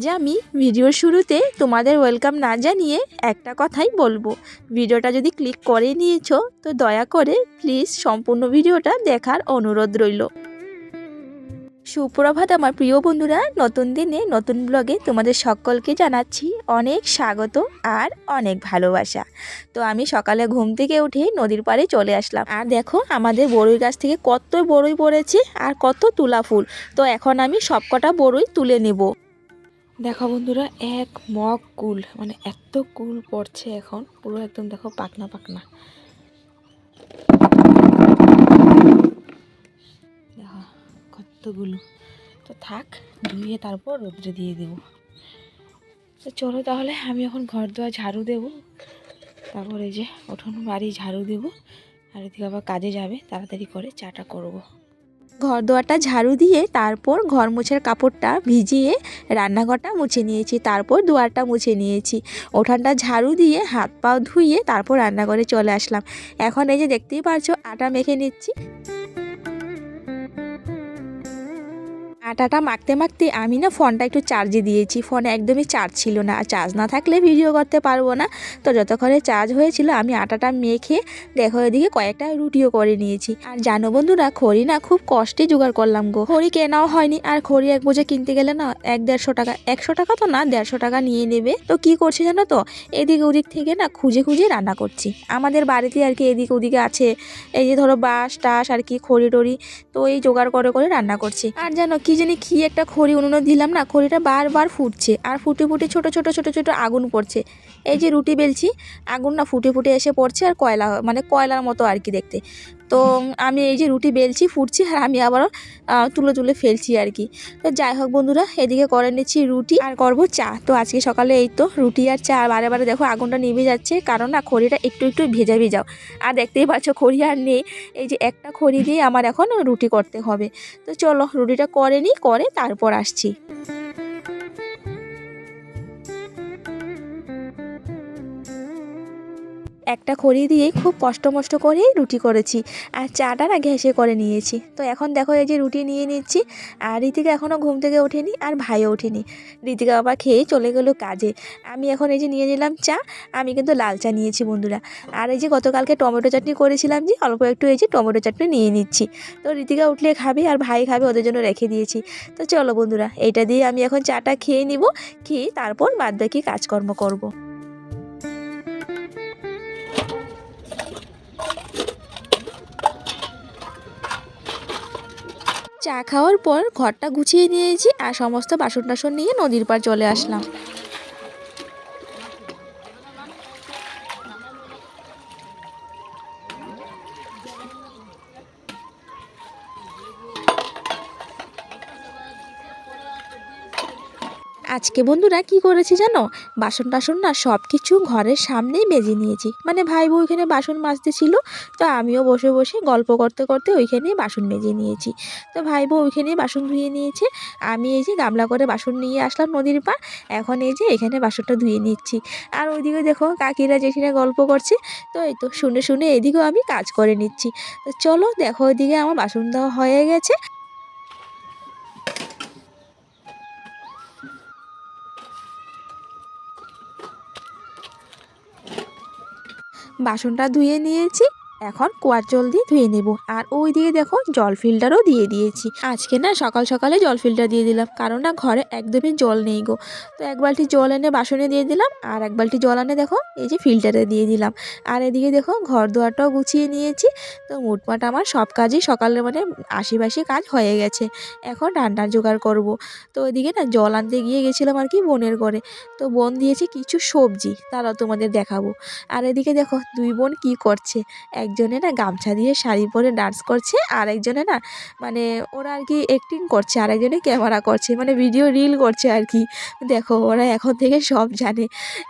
আজ আমি ভিডিওর শুরুতে তোমাদের ওয়েলকাম না জানিয়ে একটা কথাই বলব। ভিডিওটা যদি ক্লিক করে নিয়েছো, তো দয়া করে প্লিজ সম্পূর্ণ ভিডিওটা দেখার অনুরোধ রইল। সুপ্রভাত আমার প্রিয় বন্ধুরা, নতুন দিনে, নতুন ব্লগে তোমাদের সকলকে জানাচ্ছি অনেক স্বাগত আর অনেক ভালোবাসা। তো আমি সকালে ঘুম থেকে উঠে নদীর পাড়ে চলে আসলাম। আর দেখো, আমাদের বড়ই গাছ থেকে কত বড়ই পড়েছে আর কত তুলা ফুল। তো এখন আমি সবকটা বড়ই তুলে নেব। দেখো বন্ধুরা, এক মগ কুল মানে এত কুল পড়ছে এখন, পুরো একদম দেখো পাকনা পাকনা দেখো কতগুলো। তো থাক, ধুয়ে তারপর রোদ্রে দিয়ে দেবো। তো চলো তাহলে, আমি এখন ঘর দোয়া ঝাড়ু দেবো। তারপর এই যে উঠোন বাড়ি ঝাড়ু দেবো। আর এদিকে আবার কাজে যাবে, তাড়াতাড়ি করে চাটা করব। ঘর দোয়ারটা ঝাড়ু দিয়ে তারপর ঘর মোছার কাপড়টা ভিজিয়ে রান্নাঘরটা মুছে নিয়েছি, তারপর দুয়ারটা মুছে নিয়েছি। ওঠানটা ঝাড়ু দিয়ে হাত পাও ধুইয়ে তারপর রান্নাঘরে চলে আসলাম। এখন এই যে দেখতেই পারছ, আটা মেখে নিচ্ছি। আটাটা মাখতে মাখতে আমি না ফোনটা একটু চার্জে দিয়েছি। ফোনে একদমই চার্জ ছিল না। আর চার্জ না থাকলে ভিডিও করতে পারব না। তো যতক্ষণে চার্জ হয়েছিল, আমি আটাটা মেখে দেখো এদিকে কয়েকটা রুটিও করে নিয়েছি। আর জানো বন্ধুরা, খড়ি না খুব কষ্টে জোগাড় করলাম গো। খড়ি কেনাও হয়নি। আর খড়ি এক বোঝা কিনতে গেলে না এক দেড়শো টাকা, একশো টাকা তো না, দেড়শো টাকা নিয়ে নেবে। তো কি করছি জানো তো, এদিক ওদিক থেকে না খুঁজে খুঁজে রান্না করছি। আমাদের বাড়িতে আর কি এদিক ওদিকে আছে, এই যে ধরো বাঁশ, টাস আর কি খড়ি টড়ি, তো এই জোগাড় করে করে রান্না করছি। আর জানো কি জানি কি একটা খড়ি উনুনে দিলাম না, খড়িটা বারবার ফুটছে। আর ফুটে ফুটে ছোট ছোট ছোট ছোট আগুন পড়ছে এই যে রুটি বেলছি, আগুন না ফুটে ফুটে এসে পড়ছে আর কয়লা মানে কয়লার মতো আর কি দেখতে। তো আমি এই যে রুটি বেলছি, ফুটছি আর আমি আবারও তুলে তুলে ফেলছি আর কি। তো যাই হোক বন্ধুরা, এদিকে করে নিচ্ছি রুটি আর করব চা। তো আজকে সকালে এই তো রুটি আর চা বারে বারে দেখো আগুনটা নিভে যাচ্ছে, কারণ না খড়িটা একটু একটু ভেজা ভেজাও। আর দেখতেই পাচ্ছ খড়ি আর নেই, এই যে একটা খড়ি দিয়ে আমার এখন রুটি করতে হবে। তো চলো রুটিটা করে নিই, করে তারপর আসছি। একটা খড়ি দিয়ে খুব কষ্ট মষ্ট করে রুটি করেছি আর চাটা না ঘেঁষে করে নিয়েছি। তো এখন দেখো এই যে রুটি নিয়ে নিচ্ছি আর রীতিকা এখনও ঘুম থেকে ওঠেনি আর ভাইও ওঠেনি। রীতিকা বাবা খেয়ে চলে গেলো কাজে। আমি এখন এই যে নিয়ে নিলাম চা, আমি কিন্তু লাল চা নিয়েছি বন্ধুরা। আর এই যে গতকালকে টমেটো চাটনি করেছিলাম যে অল্প একটু এই যে টমেটো চাটনি নিয়ে নিচ্ছি। তো রীতিকা উঠলে খাবে আর ভাই খাবে ওদের জন্য রেখে দিয়েছি। তো চলো বন্ধুরা, এইটা দিয়ে আমি এখন চাটা খেয়ে নিব, খেয়ে তারপর বাদ বাকি কাজকর্ম করব। চা খাওয়ার পর ঘরটা গুছিয়ে নিয়েছি আর সমস্ত বাসন টাসন নিয়ে নদীর পার চলে আসলাম। আজকে বন্ধুরা কি করেছি জানো? বাসন টাসন না সব কিছু ঘরের সামনেই মেজে নিয়েছি। মানে ভাই বউ ওইখানে বাসন মাজতে ছিল, তো আমিও বসে বসে গল্প করতে করতে ওইখানেই বাসন মেজে নিয়েছি। তো ভাই বউ ওইখানেই বাসন ধুয়ে নিয়েছে। আমি এই যে গামলা করে বাসন নিয়ে আসলাম নদীর পার এখন এই যে এখানে বাসনটা ধুয়ে নিচ্ছি। আর ওইদিকে দেখো কাকিরা জেঠিরা গল্প করছে, তো এই তো শুনে শুনে এদিকেও আমি কাজ করে নিচ্ছি। তো চলো দেখো ওইদিকে আমার বাসন দেওয়া হয়ে গেছে। বাসনটা ধুয়ে নিয়েছি এখন কুয়ার জল দিয়ে ধুয়ে নেব। আর ওই দিকে দেখো জল ফিল্টারও দিয়ে দিয়েছি। আজকে না সকাল সকালে জল ফিল্টার দিয়ে দিলাম, কারণ না ঘরে একদমই জল নেই গো। তো এক বালতি জল এনে বাসনে দিয়ে দিলাম, আর এক বালতি জল এনে দেখো এই যে ফিল্টারে দিয়ে দিলাম। আর এদিকে দেখো ঘর দুয়ারটাও গুছিয়ে নিয়েছি, তো মোটমাট আমার সব কাজই সকালে মানে আশিবাসি কাজ হয়ে গেছে। এখন রান্নার জোগাড় করব। তো ওইদিকে না জল আনতে গিয়ে গেছিলাম আর কি বোনের ঘরে। তো বোন দিয়েছে কিছু সবজি, তারাও তোমাদের দেখাবো। আর এদিকে দেখো দুই বোন কি করছে এক একজনে না গামছা দিয়ে শাড়ি পরে ডান্স করছে আর একজনে না মানে ওরা আর কি অ্যাক্টিং করছে আর একজনে ক্যামেরা করছে মানে ভিডিও রিল করছে আর কি। দেখো, ওরা এখন থেকে সব জানে।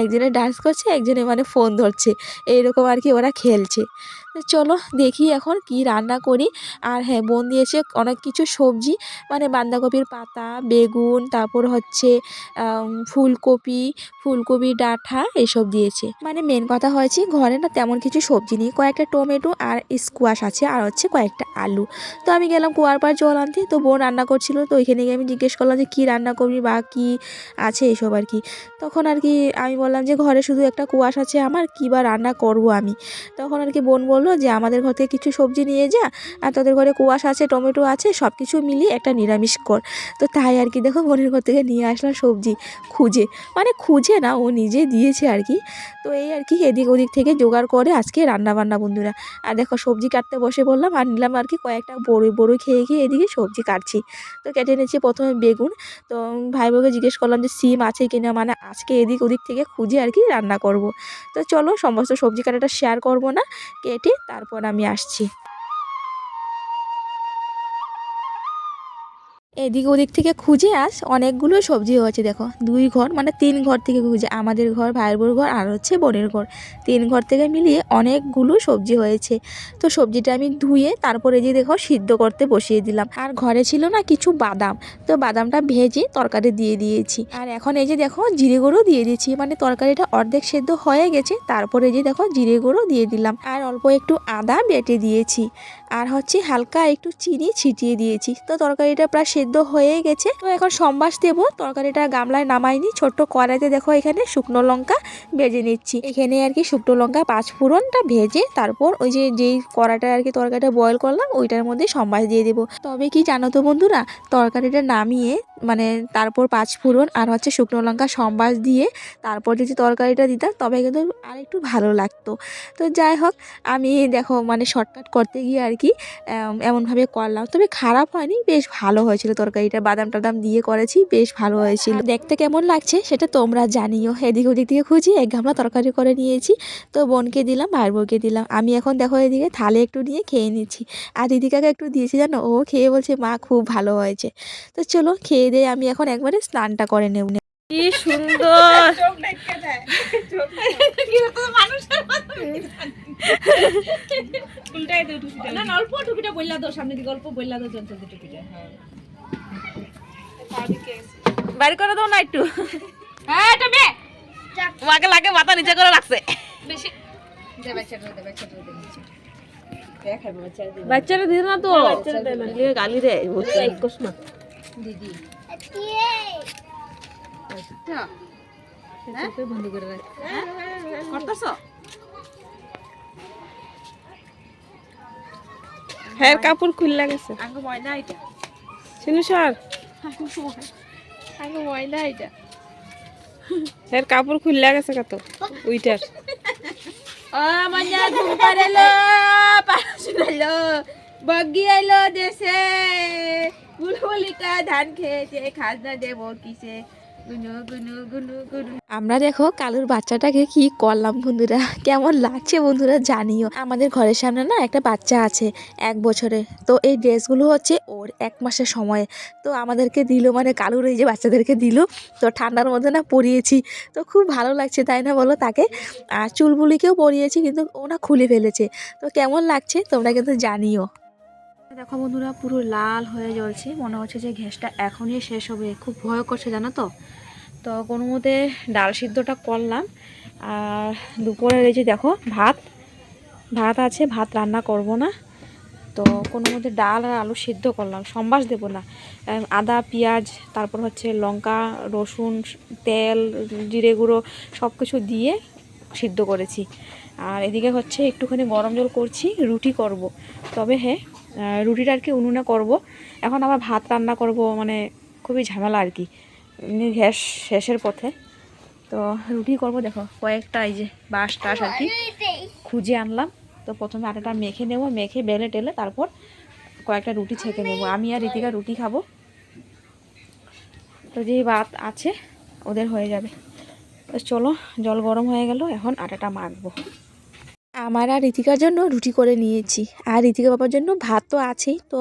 একজনে ডান্স করছে, একজনে মানে ফোন ধরছে। এইরকম আর কি ওরা খেলছে। চলো দেখি এখন কি রান্না করি। আর হ্যাঁ বোন দিয়েছে অনেক কিছু সবজি মানে বাঁধাকপির পাতা, বেগুন, তারপর হচ্ছে ফুলকপি ফুলকপি ডাঁটা এসব দিয়েছে। মানে মেন কথা হয়েছে ঘরে না তেমন কিছু সবজি নেই। কয়েকটা টমেটো আর স্কোয়াশ আছে, আর হচ্ছে কয়েকটা আলু। তো আমি গেলাম কুয়ার পাড় জল আনতে, তো বোন রান্না করছিল, তো ওইখানে গিয়ে আমি জিজ্ঞেস করলাম যে কী রান্না করবি বা কী আছে এসব আর কি। তখন আর কি আমি বললাম যে ঘরে শুধু একটা কুয়াশ আছে আমার, কী বা রান্না করব আমি? তখন আর কি বোন বলল যে আমাদের ঘর থেকে কিছু সবজি নিয়ে যা, আর তোদের ঘরে কুয়াশ আছে, টমেটো আছে সব কিছু মিলিয়ে একটা নিরামিষ কর। তো তাই আর কি দেখো বোনের ঘর থেকে নিয়ে আসলাম সবজি খুঁজে। মানে খুঁজে না, ও নিজে দিয়েছে আর কি। তো এই আর কি এদিক ওদিক থেকে জোগাড় করে আজকে রান্না বান্না বন্ধুরা। আর দেখো সবজি কাটতে বসে বললাম, আর নিলাম আর কি কয়েকটা বড়ই বড়ই খেয়ে খেয়ে এদিকে সবজি কাটছি। তো কেটে নিয়েছি প্রথমে বেগুন। তো ভাই বোকে জিজ্ঞেস করলাম যে সিম আছে কি না মানে আজকে এদিক ওদিক থেকে খুঁজে আর কি রান্না করব। তো চলো সমস্ত সবজি কাটাটা শেয়ার করব না, কেটে তারপর আমি আসছি। এদিক ওদিক থেকে খুঁজে আস, অনেকগুলো সবজি হয়েছে, দেখো। দুই ঘর মানে তিন ঘর থেকে খুঁজে, আমাদের ঘর, ভাইয়ের বোর ঘর আর হচ্ছে বোনের ঘর। তিন ঘর থেকে মিলিয়ে অনেকগুলো সবজি হয়েছে। তো সবজিটা আমি ধুয়ে তারপরে যে দেখো, সিদ্ধ করতে বসিয়ে দিলাম। আর ঘরে ছিল না কিছু বাদাম। তো বাদামটা ভেজে তরকারি দিয়ে দিয়েছি। আর এখন এই যে দেখো, জিরে গুঁড়ো দিয়ে দিয়েছি। মানে তরকারিটা অর্ধেক সেদ্ধ হয়ে গেছে, তারপরে যে দেখো, জিরে গুঁড়ো দিয়ে দিলাম। আর অল্প একটু আদা বেটে দিয়েছি। আর হচ্ছে হালকা একটু চিনি ছিটিয়ে দিয়েছি। তো তরকারিটা প্রায় সেদ্ধ হয়ে গেছে। তো এখন সম্বাস দেবো। তরকারিটা গামলায় নামাইনি ছোট্ট কড়াইতে দেখো এখানে শুকনো লঙ্কা ভেজে নিচ্ছি। এখানে আর কি শুকনো লঙ্কা পাঁচ ফোড়নটা ভেজে তারপর ওই যে, যেই কড়াটা আর কি তরকারিটা বয়েল করলাম, ওইটার মধ্যে সম্বাস দিয়ে দেবো। তবে কি জানো তো বন্ধুরা, তরকারিটা নামিয়ে মানে তারপর পাঁচ ফোড়ন আর হচ্ছে শুকনো লঙ্কা সম্বাস দিয়ে তারপর যদি তরকারিটা দিতাম, তবে কিন্তু আর একটু ভালো লাগতো। তো যাই হোক, আমি দেখো মানে শর্টকাট করতে গিয়ে আর কি এম, এমনভাবে করলাম। তবে খারাপ হয়নি বেশ ভালো হয়েছিল তরকারিটা। বাদাম টাদাম দিয়ে করেছি বেশ ভালো হয়েছিল। দেখতে কেমন লাগছে সেটা তোমরা জানিও। এদিক ওদিক থেকে খুঁজি এক গামলা তরকারি করে নিয়েছি। তো বোনকে দিলাম ভাইয়ের বউকে দিলাম। আমি এখন দেখো এদিকে থালে একটু নিয়ে খেয়ে নিচ্ছি। আর দিদিকাকে একটু দিয়েছি জানো? ও খেয়ে বলছে মা খুব ভালো হয়েছে। তো চলো খেয়ে দিয়ে আমি এখন একবারে স্নানটা করে নেব। কি সুন্দর! না না অল্প টুপিটা বললা দাও সামনে দিকে অল্প বললা দাও চঞ্চল টুপিটা বাড়ি করে দাও না একটু। হ্যাঁ এটা মেয়ে মাকে লাগে মাথা নিচে করে রাখছে। বেশি। দে বাচ্চাটা দে বাচ্চাটা দে বাচ্চারা দিদি না তো। গালি রে বলছে। একস না দিদি। বন্ধ করে রাখ করতেছ? হ্যাঁ কাপড় খুললা গেছে। আঙ্গু ময়না এটা। শুনু সর। আঙ্গু ময়না এটা। হ্যাঁ কাপড় খুললা গেছে কত উইটার। ও ময়না ঘুম পারেলো পাশুনালো বগি এলো দেশে। বুলবুলিটা ধান খেয়েছে খাজনা দেবো কিসে। আমরা দেখো কালুর বাচ্চাটাকে কি করলাম বন্ধুরা। কেমন লাগছে বন্ধুরা জানিও। আমাদের ঘরের সামনে না একটা বাচ্চা আছে এক বছরে তো এই ড্রেসগুলো হচ্ছে ওর এক মাসের সময়। তো আমাদেরকে দিল মানে কালুর এই যে বাচ্চাদেরকে দিল, তো ঠান্ডার মধ্যে না পরিয়েছি। তো খুব ভালো লাগছে, তাই না বলো তাকে? আর চুলবুলিকেও পরিয়েছি, কিন্তু ও না খুলে ফেলেছে। তো কেমন লাগছে তোমরা কিন্তু জানিও। দেখো বন্ধুরা, পুরো লাল হয়ে জ্বলছে। মনে হচ্ছে যে ঘ্যাসটা এখনই শেষ হবে। খুব ভয় করছে, জানো তো? তো কোনো মতে ডাল সিদ্ধটা করলাম। আর দুপুরের এই যে দেখো, ভাত। ভাত আছে, ভাত রান্না করব না। তো কোনো মধ্যে ডাল আর আলু সিদ্ধ করলাম। সম্বাস দেবো না। আদা, পেঁয়াজ, তারপর হচ্ছে লঙ্কা, রসুন, তেল, জিরে গুঁড়ো সব কিছু দিয়ে সিদ্ধ করেছি। আর এদিকে হচ্ছে একটুখানি গরম জল করছি, রুটি করব। তবে হ্যাঁ রুটিটা আর কি উনুনে করব। এখন আবার ভাত রান্না করব মানে খুবই ঝামেলা আর কি। এমনি গ্যাস শেষের পথে। তো রুটি করব, দেখো, কয়েকটা এই যে বাঁশ টাস আর কি খুঁজে আনলাম। তো প্রথমে আটাটা মেখে নেব, মেখে বেলে টেলে তারপর কয়েকটা রুটি ছেঁকে নেব। আমি আর রীতিকা রুটি খাব। তো যেই ভাত আছে, ওদের হয়ে যাবে। চলো, জল গরম হয়ে গেল, এখন আটাটা মাখবো। আমার আর ঋতিকার জন্য রুটি করে নিয়েছি। আর ঋতিকা বাবার জন্য ভাত তো আছেই। তো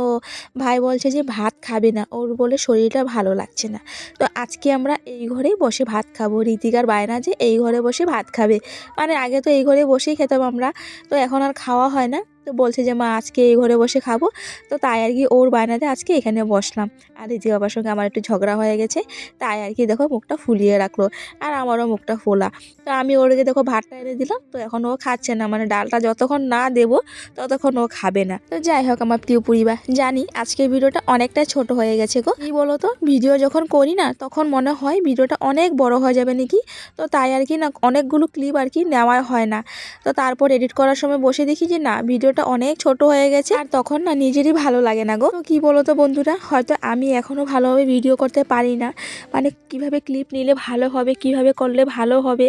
ভাই বলছে যে ভাত খাবে না। ওর বলে শরীরটা ভালো লাগছে না। তো আজকে আমরা এই ঘরেই বসে ভাত খাব। ঋতিকার বায়না যে এই ঘরে বসে ভাত খাবে। মানে আগে তো এই ঘরে বসেই খেতাম আমরা। তো এখন আর খাওয়া হয় না। তো বলছে যে, মা, আজকে এই ঘরে বসে খাব। তো তাই আর কি ওর বায়নাতে আজকে এখানে বসলাম। আর ঋতিকা বাবার সঙ্গে আমার একটু ঝগড়া হয়ে গেছে। তাই আর কি দেখো মুখটা ফুলিয়ে রাখল আর আমারও মুখটা ফোলা। তো আমি ওরকে দেখো ভাতটা এনে দিলাম। তো এখন ও খাচ্ছে না। মানে ডালটা যতক্ষণ না দেবো ততক্ষণ ও খাবে না। তো যাই হোক আমার প্রিয় পরিবার জানি আজকের ভিডিওটা অনেকটা ছোট হয়ে গেছে গো। কি বলো তো ভিডিও যখন করি না, তখন মনে হয় ভিডিওটা অনেক বড় হয়ে যাবে নাকি? তো তাই আর কি না অনেকগুলো ক্লিপ আর কি নেওয়া হয় না। তো তারপর এডিট করার সময় বসে দেখি যে, না ভিডিওটা অনেক ছোট হয়ে গেছে আর তখন না নিজেরই ভালো লাগে না গো। তো কি বলো তো বন্ধুরা, হয়তো আমি এখনও ভালোভাবে ভিডিও করতে পারি না। মানে কীভাবে ক্লিপ নিলে ভালো হবে, কীভাবে করলে ভালো হবে,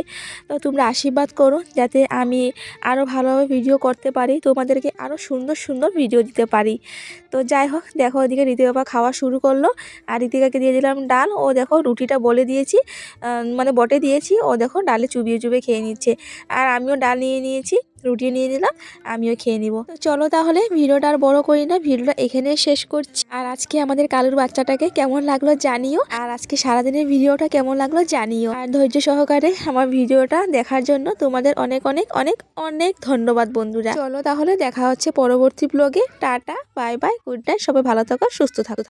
তো তোমরা আশীর্বাদ করো যাতে আমি আরও ভালোভাবে ভিডিও করতে পারি, তোমাদেরকে আরও সুন্দর সুন্দর ভিডিও দিতে পারি। তো যাই হোক, দেখো ওদিকে রীতি বাবা খাওয়া শুরু করল আর রীতিকাকে দিয়ে দিলাম ডাল। ও দেখো রুটিটা বলে দিয়েছি মানে বটে দিয়েছি। ও দেখো ডালে চুবিয়ে চুবিয়ে খেয়ে নিচ্ছে। আর আমিও ডাল নিয়ে নিয়েছি। রুটি নিয়ে নিলাম, আমিও খেয়ে নিব। চলো তাহলে ভিডিওটা আর বড় করি না, ভিডিওটা এখানে শেষ করছি। আর আজকে আমাদের কালুর বাচ্চাটাকে কেমন লাগল জানিও, আর আজকে সারাদিনের ভিডিওটা কেমন লাগল জানিও। আর ধৈর্য সহকারে আমার ভিডিওটা দেখার জন্য তোমাদের অনেক অনেক অনেক অনেক ধন্যবাদ বন্ধুরা। চলো তাহলে দেখা হচ্ছে পরবর্তী ব্লগে tata, bye bye, good night, সবাই ভালো থাকো, সুস্থ থাকো।